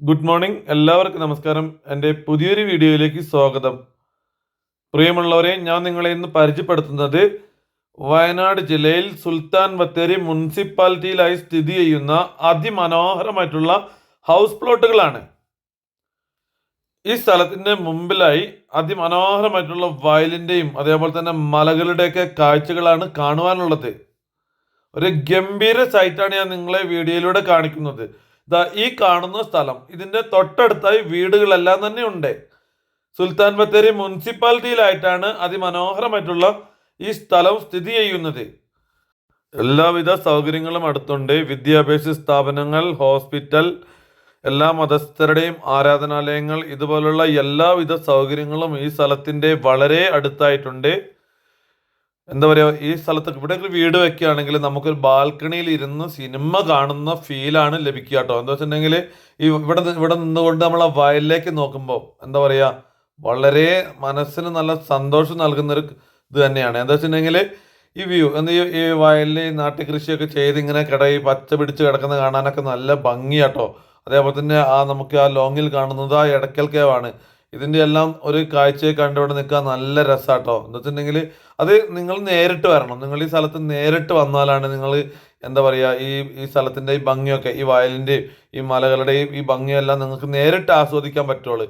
Good morning എല്ലാവർക്കും നമസ്കാരം. എന്റെ പുതിയൊരു വീഡിയോയിലേക്ക് സ്വാഗതം. പ്രിയമുള്ളവരെ ഞാൻ നിങ്ങളെ ഇന്ന് പരിചയപ്പെടുത്തുന്നത് വയനാട് ജില്ലയിൽ സുൽത്താൻ ബത്തേരി മുനിസിപ്പാലിറ്റിയിലായി സ്ഥിതി ചെയ്യുന്ന അതിമനോഹരമായിട്ടുള്ള ഹൗസ് പ്ലോട്ടുകളാണ് ഈ സ്ഥലത്തിന്റെ മുമ്പിലായി അതിമനോഹരമായിട്ടുള്ള വയലിന്റെയും അതേപോലെ തന്നെ മലകളുടെയൊക്കെ കാഴ്ചകളാണ് കാണുവാനുള്ളത്. ഒരു ഗംഭീര സൈറ്റാണ് ഞാൻ നിങ്ങളെ വീഡിയോയിലൂടെ കാണിക്കുന്നത്. ഈ കാണുന്ന സ്ഥലം. ഇതിന്റെ തൊട്ടടുത്തായി വീടുകളെല്ലാം തന്നെ ഉണ്ട് സുൽത്താൻ ബത്തേരി മുനിസിപ്പാലിറ്റിയിലായിട്ടാണ് അതിമനോഹരമായിട്ടുള്ള ഈ സ്ഥലം സ്ഥിതി ചെയ്യുന്നത്. എല്ലാവിധ സൗകര്യങ്ങളും അടുത്തുണ്ട്. വിദ്യാഭ്യാസ സ്ഥാപനങ്ങൾ ഹോസ്പിറ്റൽ എല്ലാ മതസ്ഥരുടെയും ആരാധനാലയങ്ങൾ ഇതുപോലുള്ള എല്ലാവിധ സൗകര്യങ്ങളും ഈ സ്ഥലത്തിന്റെ വളരെ അടുത്തായിട്ടുണ്ട്. എന്താ പറയുക ഈ സ്ഥലത്ത് ഇവിടെ വീട് വെക്കുകയാണെങ്കിൽ നമുക്കൊരു ബാൽക്കണിയിൽ ഇരുന്ന് സിനിമ കാണുന്ന ഫീലാണ് ലഭിക്കുക കേട്ടോ. എന്താ വെച്ചിട്ടുണ്ടെങ്കിൽ ഈ ഇവിടെ ഇവിടെ നിന്നുകൊണ്ട് നമ്മൾ ആ വയലിലേക്ക് നോക്കുമ്പോൾ എന്താ പറയുക വളരെ മനസ്സിന് നല്ല സന്തോഷം നൽകുന്നൊരു ഇത് തന്നെയാണ്. എന്താ വെച്ചിട്ടുണ്ടെങ്കിൽ ഈ വ്യൂ എന്താ ഈ വയലിൽ നാട്ടു കൃഷിയൊക്കെ ചെയ്ത് ഇങ്ങനെ കിടയി പച്ച പിടിച്ച് കിടക്കുന്ന കാണാനൊക്കെ നല്ല ഭംഗിയാട്ടോ അതേപോലെ തന്നെ ആ നമുക്ക് ആ ലോങ്ങിൽ കാണുന്നത് ആ ഇടയ്ക്കൽ കേവാണ്. ഇതിന്റെ എല്ലാം ഒരു കാഴ്ചയെ കണ്ടുകൊണ്ട് നിൽക്കാൻ നല്ല രസാട്ടോ. എന്താ വെച്ചിട്ടുണ്ടെങ്കിൽ അത് നിങ്ങൾ നേരിട്ട് വരണം. നിങ്ങൾ ഈ സ്ഥലത്ത് നേരിട്ട് വന്നാലാണ് നിങ്ങൾ എന്താ പറയുക ഈ ഈ സ്ഥലത്തിന്റെ ഈ ഭംഗിയൊക്കെ ഈ വയലിന്റെയും ഈ മലകളുടെയും ഈ ഭംഗിയെല്ലാം നിങ്ങൾക്ക് നേരിട്ട് ആസ്വദിക്കാൻ പറ്റുള്ളൂ.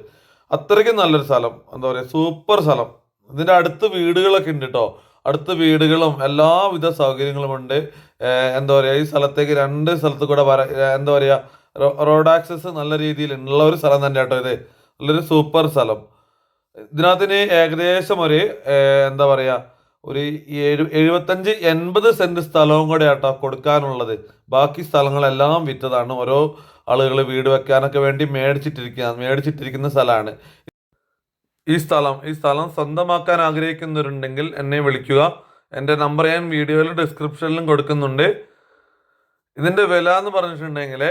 അത്രയ്ക്കും നല്ലൊരു സ്ഥലം. എന്താ പറയുക സൂപ്പർ സ്ഥലം. ഇതിന്റെ അടുത്ത് വീടുകളൊക്കെ ഉണ്ട് കേട്ടോ അടുത്ത വീടുകളും എല്ലാവിധ സൗകര്യങ്ങളും ഉണ്ട്. എന്താ പറയുക ഈ സ്ഥലത്തേക്ക് രണ്ട് സ്ഥലത്ത് കൂടെ വര എന്താ പറയുക റോഡ് ആക്സസ് നല്ല രീതിയിൽ ഉള്ള ഒരു സ്ഥലം തന്നെ കേട്ടോ ഇത്. നല്ലൊരു സൂപ്പർ സ്ഥലം. ഇതിനകത്തിന് ഏകദേശം ഒരു എന്താ പറയുക ഒരു എഴു എഴുപത്തഞ്ച് എൺപത് സെന്റ് സ്ഥലവും കൂടെ ആട്ടോ കൊടുക്കാനുള്ളത്. ബാക്കി സ്ഥലങ്ങളെല്ലാം വിറ്റതാണ്. ഓരോ ആളുകൾ വീട് വെക്കാനൊക്കെ വേണ്ടി മേടിച്ചിട്ടിരിക്കുക മേടിച്ചിട്ടിരിക്കുന്ന സ്ഥലമാണ്. ഈ സ്ഥലം ഈ സ്ഥലം സ്വന്തമാക്കാൻ ആഗ്രഹിക്കുന്നവരുണ്ടെങ്കിൽ എന്നെ വിളിക്കുക. എന്റെ നമ്പർ ഞാൻ വീഡിയോയിൽ ഡിസ്ക്രിപ്ഷനിലും കൊടുക്കുന്നുണ്ട്. ഇതിന്റെ വില എന്ന് പറഞ്ഞിട്ടുണ്ടെങ്കിൽ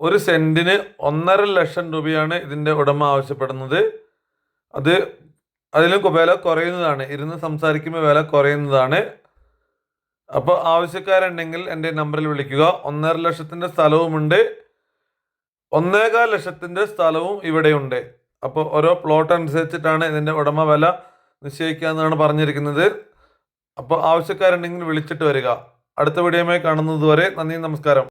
ഒരു സെന്റിന് ഒന്നര ലക്ഷം രൂപയാണ് ഇതിന്റെ ഉടമ ആവശ്യപ്പെടുന്നത്. അത് അതിലും വില കുറയുന്നതാണ്. ഇരുന്ന് സംസാരിക്കുമ്പോൾ വില കുറയുന്നതാണ്. അപ്പോൾ ആവശ്യക്കാരുണ്ടെങ്കിൽ എന്റെ നമ്പറിൽ വിളിക്കുക. ഒന്നര ലക്ഷത്തിന്റെ സ്ഥലവുമുണ്ട്. ഒന്നേകാൽ ലക്ഷത്തിന്റെ സ്ഥലവും ഇവിടെയുണ്ട്. അപ്പോൾ ഓരോ പ്ലോട്ട് അനുസരിച്ചിട്ടാണ് ഇതിന്റെ ഉടമ വില നിശ്ചയിക്കുക എന്നാണ് പറഞ്ഞിരിക്കുന്നത്. അപ്പോൾ ആവശ്യക്കാരുണ്ടെങ്കിൽ വിളിച്ചിട്ട് വരിക. അടുത്ത വീഡിയോയുമായി കാണുന്നത് വരെ നന്ദി നമസ്കാരം.